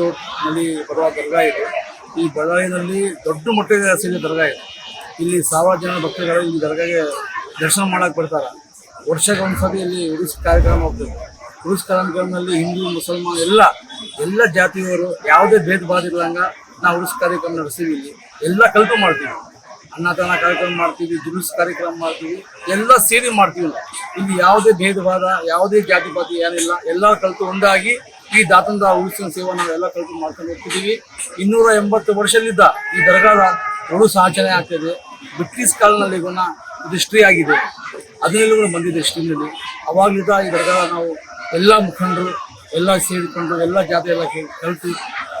ರೋಡ್ನಲ್ಲಿ ಬರುವ ದರ್ಗಾ ಇದೆ. ಈ ಬಳ್ಳಾರಿನಲ್ಲಿ ದೊಡ್ಡ ಮಟ್ಟದ ಸಿಗೋ ದರ್ಗಾ ಇದೆ. ಇಲ್ಲಿ ಸಾವಿರಾರು ಜನ ಭಕ್ತಿಗಳು ಈ ದರ್ಗಾಗೆ ದರ್ಶನ ಮಾಡಕ್ ಬರ್ತಾರೆ. ವರ್ಷಕ್ಕೆ ಒಂದ್ಸತಿ ಇಲ್ಲಿ ಉರುಸ್ ಕಾರ್ಯಕ್ರಮ ಹೋಗ್ತದೆ ಉರುಸ್ ಕಾರ್ಯಕ್ರಮದಲ್ಲಿ ಹಿಂದೂ, ಮುಸಲ್ಮಾನ್ ಎಲ್ಲ ಎಲ್ಲ ಜಾತಿಯವರು ಯಾವುದೇ ಭೇದ ಭಾವ ಇರ್ಲಂಗ ನಾವು ಉರುಸ್ ಕಾರ್ಯಕ್ರಮ ನಡೆಸ್ತೀವಿ ಇಲ್ಲಿ. ಎಲ್ಲ ಕಲ್ತು ಮಾಡ್ತೀವಿ. ಅನ್ನದಾನ ಕಾರ್ಯಕ್ರಮ ಮಾಡ್ತೀವಿ, ಜುಲೂಸ್ ಕಾರ್ಯಕ್ರಮ ಮಾಡ್ತೀವಿ, ಎಲ್ಲ ಸೇರಿ ಮಾಡ್ತೀವಿ. ಇಲ್ಲಿ ಯಾವುದೇ ಭೇದ ಭಾವ, ಯಾವುದೇ ಜಾತಿ, ಪಾತಿ ಏನಿಲ್ಲ, ಎಲ್ಲ ಕಲ್ತು ಒಂದಾಗಿ ಈ ದಾತಂದ ಉಳಿಸಿನ ಸೇವೆ ನಾವೆಲ್ಲ ಕಲ್ತು ಮಾಡ್ಕೊಂಡು ಹೋಗ್ತಿದ್ದೀವಿ. ಇನ್ನೂರ ಎಂಬತ್ತು ವರ್ಷದಿಂದ ಈ ದರ್ಗಾದ ಸಹ ಆಚರಣೆ ಆಗ್ತಿದೆ. ಬ್ರಿಟಿಷ್ ಕಾಲದಲ್ಲಿ ಗುಣ ಇದು ಆಗಿದೆ. ಅದರಲ್ಲೂ ಕೂಡ ಬಂದಿದೆ ಹಿಸ್ಟ್ರಿನಲ್ಲಿ ಅವಾಗಲಿದ್ದ ಈ ದರ್ಗಾದ ನಾವು ಎಲ್ಲ ಮುಖಂಡರು, ಎಲ್ಲ ಸೇರಿಕೊಂಡು ಎಲ್ಲ ಜಾತಿ ಎಲ್ಲ ಕಲಿತು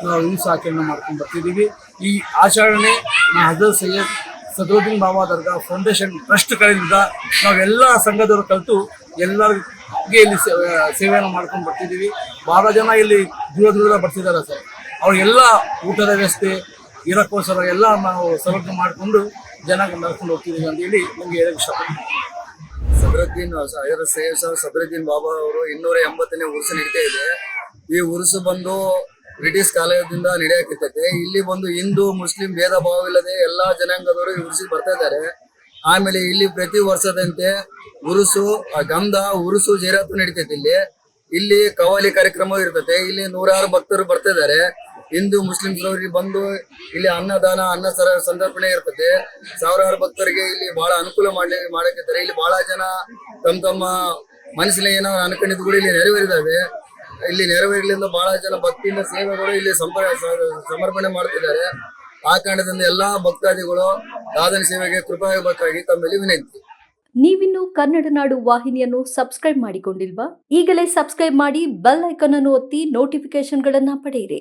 ನಾವು ಉಳಿಸ ಆಚರಣೆ ಮಾಡ್ಕೊಂಡು ಬರ್ತಿದ್ದೀವಿ. ಈ ಆಚರಣೆ ನಾ ಹಜರ್ ಸೈಯದ್ ಸದೋದಿನ್ ಬಾಬಾ ದರ್ಗಾ ಫೌಂಡೇಶನ್ ಟ್ರಸ್ಟ್ ಕಡೆಯಿಂದ ನಾವೆಲ್ಲ ಸಂಘದವರು ಕಲಿತು ಎಲ್ಲರಿಗೆ ಇಲ್ಲಿ ಸೇವೆಯನ್ನು ಮಾಡ್ಕೊಂಡು ಬರ್ತಿದ್ದೀವಿ. ಬಹಳ ಜನ ಇಲ್ಲಿ ದೂರ ದೂರ ಬರ್ತಿದ್ದಾರೆ ಸರ್. ಅವ್ರಿಗೆಲ್ಲ ಊಟದ ವ್ಯವಸ್ಥೆ, ಇರೋಕ್ಕೋಸ್ಕರ ಎಲ್ಲ ನಾವು ಸೌಲಭ್ಯ ಮಾಡಿಕೊಂಡು ಜನ ನಡ್ಕೊಂಡು ಹೋಗ್ತಿದ್ದೀವಿ ಅಂತ ಹೇಳಿ ನಿಮಗೆ ಹೇಳಕ್ಕೆ ಇಷ್ಟಪಡ್ತೀನಿ. ಸದ್ರದ್ದೀನ್ ಅದರ ಸೈಯದ್ ಸರ್ ಸದರುದ್ದೀನ್ ಬಾಬಾ ಅವರು ಇನ್ನೂರ ಎಂಬತ್ತನೇ ಉರುಸು ನಡೀತಾ ಇದೆ. ಈ ಉರುಸು ಬಂದು ಬ್ರಿಟಿಷ್ ಕಾಲದಿಂದ ನಡೆಯಕ್ಕಿರ್ತೈತೆ ಇಲ್ಲಿ ಬಂದು ಹಿಂದೂ, ಮುಸ್ಲಿಂ ಭೇದ ಇಲ್ಲದೆ ಎಲ್ಲಾ ಜನಾಂಗದವರು ಈ ಉರುಸಿಗೆ ಬರ್ತಾ ಇದ್ದಾರೆ. ಆಮೇಲೆ ಇಲ್ಲಿ ಪ್ರತಿ ವರ್ಷದಂತೆ ಉರುಸು ಗಂಧ, ಉರುಸು ಜೈರಾತು ನಡೀತೈತೆ ಇಲ್ಲಿ. ಇಲ್ಲಿ ಕವಾಲಿ ಕಾರ್ಯಕ್ರಮ ಇರ್ತದೆ ಇಲ್ಲಿ ನೂರಾರು ಭಕ್ತರು ಬರ್ತಾ ಇದ್ದಾರೆ ಹಿಂದೂ, ಮುಸ್ಲಿಮ್ಸ್ ಬಂದು ಇಲ್ಲಿ ಅನ್ನದಾನ, ಅನ್ನ ಸರ ಸಂದರ್ಪಣೆ ಇರ್ತದೆ ಸಾವಿರಾರು ಭಕ್ತರಿಗೆ ಇಲ್ಲಿ ಬಹಳ ಅನುಕೂಲ ಮಾಡ್ಲಿ, ಮಾಡಕತ್ತಾರೆ. ಇಲ್ಲಿ ಬಹಳ ಜನ ತಮ್ಮ ತಮ್ಮ ಮನಸ್ಸಿನ ಏನೋ ಅನ್ಕೊಂಡಿದ್ದು ಕೂಡ ಇಲ್ಲಿ ನೆರವೇರಿದಾವೆ. ಇಲ್ಲಿ ನೆರವೇರಲಿಂದ ಬಹಳ ಜನ ಭಕ್ತಿಯಿಂದ ಸೇವೆಗಳು ಇಲ್ಲಿ ಸಮರ್ಪಣೆ ಮಾಡ್ತಿದ್ದಾರೆ. ಆ ಕಾರಣದಿಂದ ಎಲ್ಲಾ ಭಕ್ತಾದಿಗಳು ದಾದನ ಸೇವೆಗೆ ಕೃಪಾಗಬೇಕಾಗಿ ತಮ್ಮಲ್ಲಿ ವಿನಂತಿ. ನೀವಿನ್ನು ಕನ್ನಡ ನಾಡು ವಾಹಿನಿಯನ್ನು ಸಬ್ಸ್ಕ್ರೈಬ್ ಮಾಡಿಕೊಂಡಿಲ್ವಾ? ಈಗಲೇ ಸಬ್ಸ್ಕ್ರೈಬ್ ಮಾಡಿ ಬೆಲ್ ಐಕಾನ್ ಅನ್ನು ಒತ್ತಿ ನೋಟಿಫಿಕೇಶನ್ಗಳನ್ನ ಪಡೆಯಿರಿ.